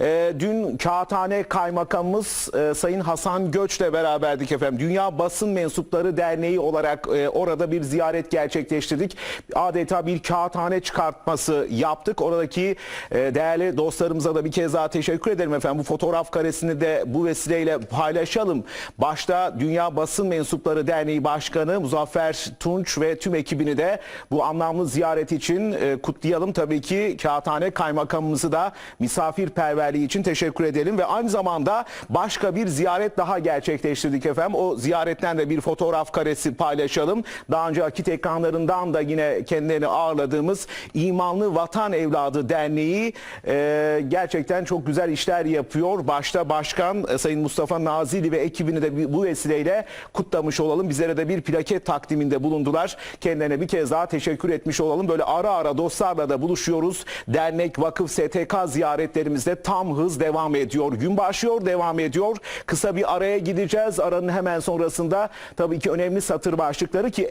Ee, dün Kağıthane Kaymakamımız e, Sayın Hasan Göç'le beraberdik efendim. Dünya Basın Mensupları Derneği olarak e, orada bir ziyaret gerçekleştirdik. Adeta bir kağıthane çıkartması yaptık. Oradaki e, değerli dostlarımıza da bir kez daha teşekkür ederim efendim. Bu fotoğraf karesini de bu vesileyle paylaşalım. Başta Dünya Basın Mensupları Derneği Başkanı Muzaffer Tunç ve tüm ekibini de bu anlamlı ziyaret için e, kutlayalım. Tabii ki Kağıthane Kaymakamımızı da misafirperverliği için teşekkür edelim ve aynı zamanda başka bir ziyaret daha gerçekleştirdik efendim. O ziyaretten de bir fotoğraf karesi paylaşalım. Daha önce akit ekranlarından da yine kendilerini ağırladığımız İmanlı Vatan Evladı Derneği e, gerçekten çok güzel işler yapıyor. Başta Başkan e, Sayın Mustafa Nazilli ve ekibini de bu vesileyle kutlamış olalım. Bizlere de bir plaket takdiminde bulundular. Kendilerine bir kez daha teşekkür etmiş olalım. Böyle ara ara dostlarla da buluşuyoruz. Dernek, vakıf, STK ziyaretlerimizde tam hız devam ediyor. Gün başlıyor, devam ediyor. Kısa bir araya gideceğiz. Aranın hemen sonrasında tabii ki önemli satır başlıkları ki